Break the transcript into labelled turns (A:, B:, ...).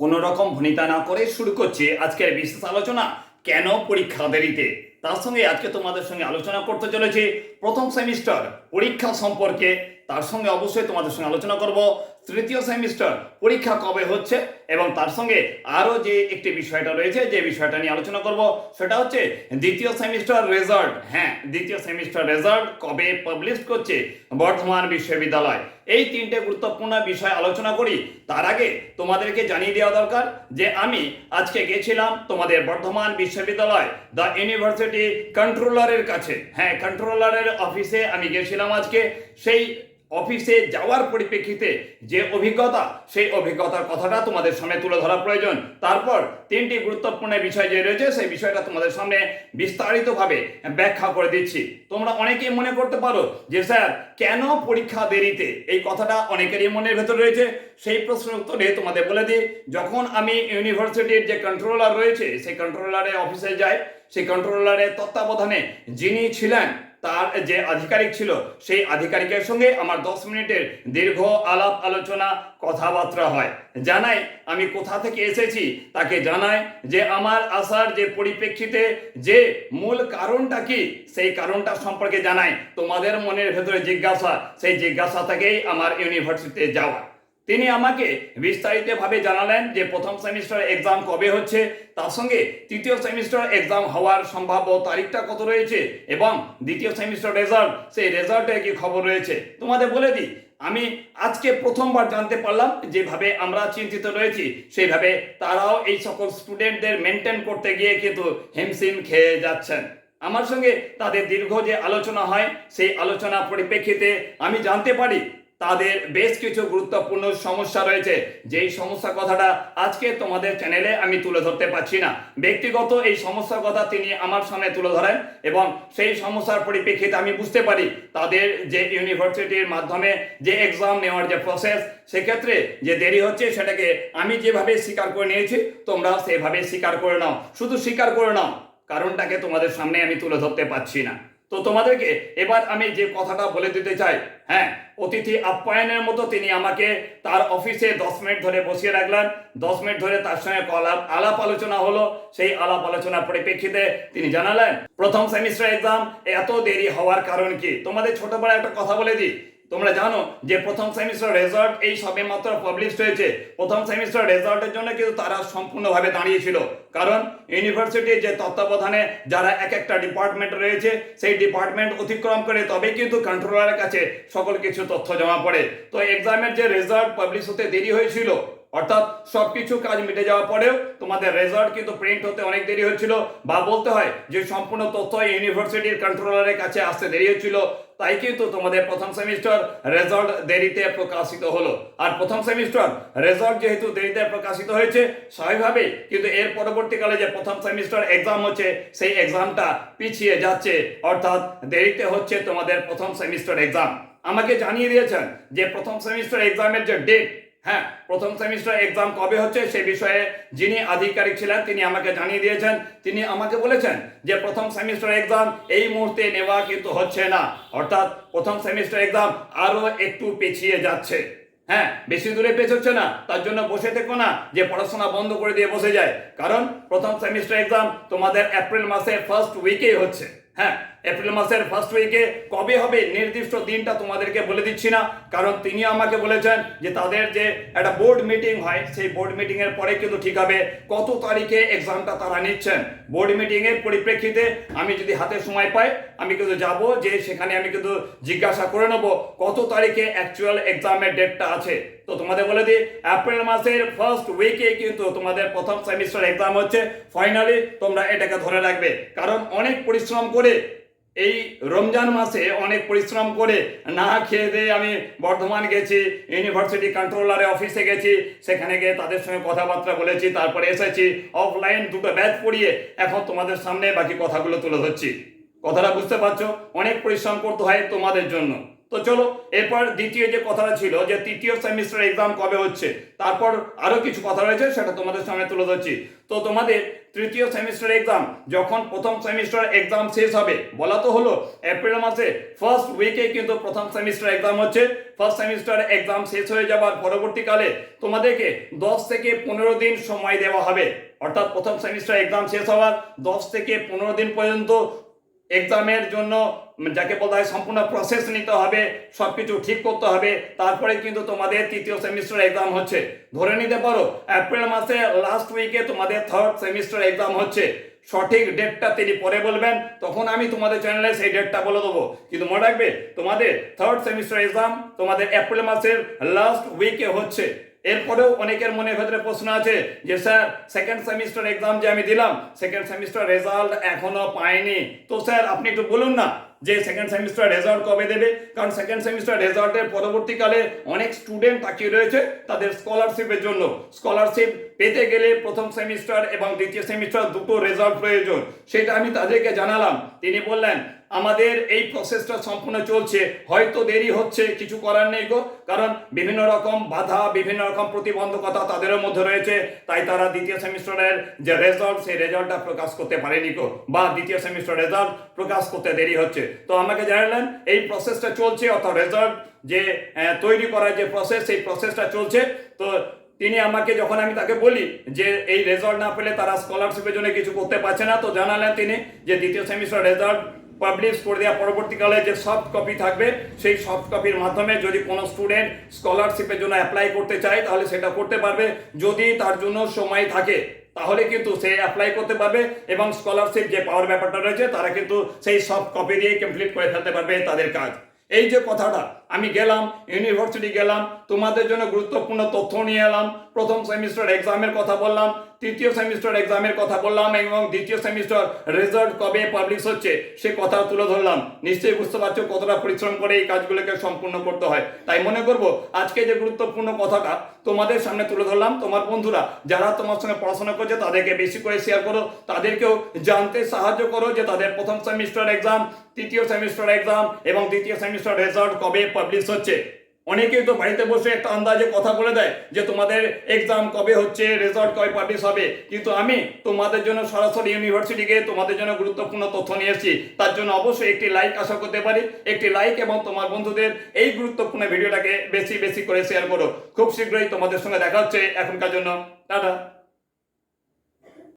A: কোনো রকম ভনিতা না করে শুরু করছে আজকের বিশেষ আলোচনা। কেন পরীক্ষা দেরিতে? তার সঙ্গে আজকে তোমাদের সঙ্গে আলোচনা করতে চলেছে প্রথম সেমিস্টার পরীক্ষা সম্পর্কে। তার সঙ্গে অবশ্যই তোমাদের সঙ্গে আলোচনা করব। তৃতীয় সেমিস্টার পরীক্ষা কবে হচ্ছে এবং তার সঙ্গে আরও যে একটি বিষয়টা রয়েছে, যে বিষয়টা নিয়ে আলোচনা করব, সেটা হচ্ছে দ্বিতীয় সেমিস্টার রেজাল্ট। হ্যাঁ দ্বিতীয় সেমিস্টার রেজাল্ট কবে পাবলিশ করছে বর্ধমান বিশ্ববিদ্যালয়? এই তিনটে গুরুত্বপূর্ণ বিষয় আলোচনা করি। তার আগে তোমাদেরকে জানিয়ে দেওয়া দরকার যে আমি আজকে গেছিলাম তোমাদের বর্ধমান বিশ্ববিদ্যালয় দ্য ইউনিভার্সিটি কন্ট্রোলারের কাছে। হ্যাঁ কন্ট্রোলারের অফিসে আমি গেছিলাম আজকে। সেই অফিসে যাওয়ার পরিপ্রেক্ষিতে যে অভিজ্ঞতা, সেই অভিজ্ঞতার কথাটা তোমাদের সামনে তুলে ধরা প্রয়োজন। তারপর তিনটি গুরুত্বপূর্ণ বিষয় যে রয়েছে, সেই বিষয়টা তোমাদের সামনে বিস্তারিতভাবে ব্যাখ্যা করে দিচ্ছি। তোমরা অনেকেই মনে করতে পারো যে, স্যার, কেন পরীক্ষা দেরিতে? এই কথাটা অনেকেরই মনের ভেতর রয়েছে। সেই প্রশ্নের উত্তরে তোমাদের বলে দিই, যখন আমি ইউনিভার্সিটির যে কন্ট্রোলার রয়েছে, সেই কন্ট্রোলারে অফিসে যাই, সেই কন্ট্রোলারের তত্ত্বাবধানে যিনি ছিলেন তার যে আধিকারিক ছিল, সেই আধিকারিকের সঙ্গে আমার দশ মিনিটের দীর্ঘ আলাপ আলোচনা, কথাবার্তা হয়। জানাই, আমি কোথা থেকে এসেছি? তাকে জানায় যে আমার আসার যে পরিপ্রেক্ষিতে যে মূল কারণটা কি, সেই কারণটা সম্পর্কে জানাই। তোমাদের মনের ভেতরে জিজ্ঞাসা, সেই জিজ্ঞাসা থেকেই আমার ইউনিভার্সিটিতে যাওয়া। তিনি আমাকে বিস্তারিতভাবে জানালেন যে প্রথম সেমিস্টার এক্সাম কবে হচ্ছে, তার সঙ্গে তৃতীয় সেমিস্টার এক্সাম হওয়ার সম্ভাব্য তারিখটা কত রয়েছে এবং দ্বিতীয় সেমিস্টার রেজাল্ট সেই রেজাল্টে কি খবর রয়েছে। তোমাদের বলে দিই, আমি আজকে প্রথমবার জানতে পারলাম যেভাবে আমরা চিন্তিত রয়েছি, সেইভাবে তারাও এই সকল স্টুডেন্টদের মেনটেন করতে গিয়ে কিন্তু হিমশিম খেয়ে যাচ্ছেন। আমার সঙ্গে তাদের দীর্ঘ যে আলোচনা হয়, সেই আলোচনা পরিপ্রেক্ষিতে আমি জানতে পারি তাদের বেশ কিছু গুরুত্বপূর্ণ সমস্যা রয়েছে। যেই সমস্যা কথাটা আজকে তোমাদের চ্যানেলে আমি তুলে ধরতে পারছি না। ব্যক্তিগত এই সমস্যার কথা তিনি আমার সামনে তুলে ধরেন এবং সেই সমস্যার পরিপ্রেক্ষিতে আমি বুঝতে পারি তাদের যে ইউনিভার্সিটির মাধ্যমে যে এক্সাম নেওয়ার যে প্রসেস সেক্ষেত্রে যে দেরি হচ্ছে সেটাকে আমি যেভাবে স্বীকার করে নিয়েছি, তোমরা সেভাবে স্বীকার করে নাও। শুধু স্বীকার করে নাও, কারণটাকে তোমাদের সামনে আমি তুলে ধরতে পারছি না। তো তোমাদেরকে এবার আমি যে কথাটা বলে দিতে চাই হ্যাঁ অতিথি আপ্যায়নের মতো তিনি আমাকে তার অফিসে দশ মিনিট ধরে বসিয়ে রাখলেন। দশ মিনিট ধরে তার সঙ্গে আলাপ আলাপ আলোচনা হলো। সেই আলাপ আলোচনার পরিপ্রেক্ষিতে তিনি জানালেন, প্রথম সেমিস্টার এক্সাম এত দেরি হওয়ার কারণ কি? তোমাদের ছোটবেলায় একটা কথা বলে দিই। তোমরা জানো যে প্রথম সেমিস্টার রেজাল্ট এই সবে মাত্র পাবলিশ হয়েছে। প্রথম সেমিস্টার রেজাল্টের জন্য কিন্তু তারা সম্পূর্ণভাবে দাঁড়িয়েছিল। কারণ ইউনিভার্সিটির যে তত্ত্বাবধানে যারা এক একটা ডিপার্টমেন্ট রয়েছে, সেই ডিপার্টমেন্ট অতিক্রম করে তবে কিন্তু কন্ট্রোলারের কাছে সকল কিছু তথ্য জমা পড়ে। তো এক্সামের যে রেজাল্ট পাবলিশ হতে দেরি হয়েছিল অর্থাৎ সবকিছু কাজ মিটে যাওয়ার পরেও তোমাদের রেজাল্ট কিন্তু প্রিন্ট হতে অনেক দেরি হচ্ছিল। বা বলতে হয় যে সম্পূর্ণ তথ্য ইউনিভার্সিটির কন্ট্রোলারের কাছে আসতে দেরি হচ্ছিল। তাই কিন্তু তোমাদের প্রথম সেমিস্টার রেজাল্ট দেরিতে প্রকাশিত হলো। আর প্রথম সেমিস্টার রেজাল্ট যেহেতু দেরিতে প্রকাশিত হয়েছে স্বাভাবিকভাবে কিন্তু এর পরবর্তীকালে যে প্রথম সেমিস্টার এক্সাম হচ্ছে, সেই এক্সামটা পিছিয়ে যাচ্ছে। অর্থাৎ দেরিতে হচ্ছে তোমাদের প্রথম সেমিস্টার এক্সাম আমাকে জানিয়ে দিয়েছেন যে প্রথম সেমিস্টার এক্সামের যে ডেট হ্যাঁ প্রথম সেমিস্টার এক্সাম কবে হচ্ছে সে বিষয়ে যিনি আধিকারিক ছিলেন, তিনি আমাকে জানিয়ে দিয়েছেন। তিনি আমাকে বলেছেন যে প্রথম সেমিস্টার এক্সাম এই মুহূর্তে নেওয়া কিন্তু হচ্ছে না। অর্থাৎ প্রথম সেমিস্টার এক্সাম আরও একটু পেছিয়ে যাচ্ছে। হ্যাঁ বেশি দূরে পেছোচ্ছে না। তার জন্য বসে থেকো না যে পড়াশোনা বন্ধ করে দিয়ে বসে যায়। কারণ প্রথম সেমিস্টার এক্সাম তোমাদের এপ্রিল মাসের ফার্স্ট উইকেই হচ্ছে। হ্যাঁ এপ্রিল মাসের ফার্স্ট উইকে কবে হবে নির্দিষ্ট দিনটা তোমাদেরকে বলে দিচ্ছি না। কারণ তিনি আমাকে বলেছেন যে তাদের যে একটা বোর্ড মিটিং হয়, সেই বোর্ড মিটিং এর পরে কিন্তু ঠিক হবে কত তারিখে এক্সামটা তারা নিচ্ছেন। বোর্ড মিটিং এর পরিপ্রেক্ষিতে আমি যদি হাতে সময় পাই, আমি কিন্তু যাব যে সেখানে আমি কিন্তু জিজ্ঞাসা করে নেব কত তারিখে অ্যাকচুয়াল এক্সামের ডেটটা আছে। তো তোমাদের বলে দিই এপ্রিল মাসের ফার্স্ট উইকে কিন্তু তোমাদের প্রথম সেমিস্টার এক্সাম হচ্ছে। ফাইনালি তোমরা এটাকে ধরে রাখবে। কারণ অনেক পরিশ্রম করে এই রমজান মাসে অনেক পরিশ্রম করে না খেয়ে দিয়ে আমি বর্ধমান গেছি ইউনিভার্সিটি কন্ট্রোলারের অফিসে গেছি, সেখানে গিয়ে তাদের সঙ্গে কথাবার্তা বলেছি, তারপরে এসেছি অফলাইন দুটো ব্যাচ পড়িয়ে এখন তোমাদের সামনে বাকি কথাগুলো তুলে ধরছি। কথাটা বুঝতে পারছ? অনেক পরিশ্রম করতে হয় তোমাদের জন্য। তো চলো, এরপর দ্বিতীয় যে কথাটা ছিল যে তৃতীয় সেমিস্টার এক্সাম কবে হচ্ছে, তারপর আরও কিছু কথা রয়েছে, সেটা তোমাদের সামনে তুলে ধরছি। তো তোমাদের তৃতীয় সেমিস্টার এক্সাম যখন প্রথম সেমিস্টার এক্সাম শেষ হবে, বলা তো হলো, এপ্রিল মাসে ফার্স্ট উইকে কিন্তু প্রথম সেমিস্টার এক্সাম হচ্ছে। ফার্স্ট সেমিস্টার এক্সাম শেষ হয়ে যাবার পরবর্তীকালে তোমাদেরকে দশ থেকে পনেরো দিন সময় দেওয়া হবে। অর্থাৎ প্রথম সেমিস্টার এক্সাম শেষ হওয়ার দশ থেকে পনেরো দিন পর্যন্ত এক্সামের জন্য যাকে বলা হয় সম্পূর্ণ প্রসেস নিতে হবে সব কিছু ঠিক করতে হবে। তারপরে কিন্তু তোমাদের তৃতীয় সেমিস্টার এক্সাম হচ্ছে। ধরে নিতে পারো এপ্রিল মাসে লাস্ট উইকে তোমাদের থার্ড সেমিস্টার এক্সাম হচ্ছে। সঠিক ডেটটা তিনি পরে বলবেন, তখন আমি তোমাদের চ্যানেলে সেই ডেটটা বলে দেবো। কিন্তু মনে রাখবে, তোমাদের থার্ড সেমিস্টার এক্সাম তোমাদের এপ্রিল মাসের লাস্ট উইকে হচ্ছে। এরপরেও অনেকের মনে ভেতরে প্রশ্ন আছে যে, স্যার সেকেন্ড সেমিস্টার এক্সাম যে আমি দিলাম সেকেন্ড সেমিস্টার রেজাল্ট এখনও পাইনি। তো স্যার, আপনি একটু বলুন না যে সেকেন্ড সেমিস্টার রেজাল্ট কবে দেবে? কারণ সেকেন্ড সেমিস্টার রেজাল্টের পরবর্তীকালে অনেক স্টুডেন্ট তাকিয়ে রয়েছে তাদের স্কলারশিপের জন্য। স্কলারশিপ পেতে গেলে প্রথম সেমিস্টার এবং দ্বিতীয় সেমিস্টার দুটো রেজাল্ট প্রয়োজন। সেটা আমি তাদেরকে জানালাম। তিনি বললেন আমাদের এই প্রসেসটা সম্পূর্ণ চলছে। হয়তো দেরি হচ্ছে, কিছু করার নেই গো। কারণ বিভিন্ন রকম বাধা, বিভিন্ন রকম প্রতিবন্ধকতা তাদেরও মধ্যে রয়েছে। তাই তারা দ্বিতীয় সেমিস্টারের যে রেজাল্ট সেই রেজাল্টটা প্রকাশ করতে পারেনি গো। বা দ্বিতীয় সেমিস্টার রেজাল্ট প্রকাশ করতে দেরি হচ্ছে। তো আমাকে জানালেন, এই প্রসেসটা চলছে, অর্থাৎ রেজাল্ট যে তৈরি করার যে প্রসেস সেই প্রসেসটা চলছে। তো তিনি আমাকে, যখন আমি তাকে বলি যে, এই রেজাল্ট না পেলে তারা স্কলারশিপের জন্য কিছু করতে পারছে না, তো জানালেন তিনি যে, দ্বিতীয় সেমিস্টার রেজাল্ট পাবলিশ করে দেওয়া পরবর্তীকালে যে সফট কপি থাকবে, সেই সফট কপির মাধ্যমে যদি কোনো স্টুডেন্ট স্কলারশিপের জন্য অ্যাপ্লাই করতে চায়, তাহলে সেটা করতে পারবে। যদি তার জন্য সময় থাকে, তাহলে কিন্তু সে অ্যাপ্লাই করতে পারবে এবং স্কলারশিপ যে পাওয়ার ব্যাপারটা রয়েছে, তারা কিন্তু সেই সফট কপি দিয়ে কমপ্লিট করে ফেলতে পারবে তাদের কাজ। এই যে কথাটা আমি গেলাম ইউনিভার্সিটি গেলাম, তোমাদের জন্য গুরুত্বপূর্ণ তথ্য নিয়ে এলাম। প্রথম সেমিস্টার এক্সামের কথা বললাম, তৃতীয় সেমিস্টার এক্সামের কথা বললাম এবং দ্বিতীয় সেমিস্টার রেজাল্ট কবে পাবলিশ হচ্ছে সে কথা তুলে ধরলাম। নিশ্চয়ই বুঝতে পারছ কতটা পরিশ্রম করে এই কাজগুলোকে সম্পূর্ণ করতে হয়। তাই মনে করব, আজকে যে গুরুত্বপূর্ণ কথাটা তোমাদের সামনে তুলে ধরলাম, তোমার বন্ধুরা যারা তোমার সঙ্গে পড়াশোনা করছে, তাদেরকে বেশি করে শেয়ার করো। তাদেরকেও জানতে সাহায্য করো যে তাদের প্রথম সেমিস্টার এক্সাম তৃতীয় সেমিস্টার এক্সাম এবং দ্বিতীয় সেমিস্টার রেজাল্ট কবে পাবলিশ হচ্ছে। অনেকেই তো বাড়িতে বসে একটা আন্দাজে কথা বলে দেয় যে তোমাদের এক্সাম কবে হচ্ছে রেজাল্ট কবে পাবলিশ হবে। কিন্তু আমি তোমাদের জন্য সরাসরি ইউনিভার্সিটি গিয়ে তোমাদের জন্য গুরুত্বপূর্ণ তথ্য নিয়ে এসেছি। তার জন্য অবশ্যই একটি লাইক আশা করতে পারি। একটি লাইক এবং তোমার বন্ধুদের এই গুরুত্বপূর্ণ ভিডিওটাকে বেশি বেশি করে শেয়ার করো। খুব শীঘ্রই তোমাদের সঙ্গে দেখা হচ্ছে। এখনকার জন্য, টাটা।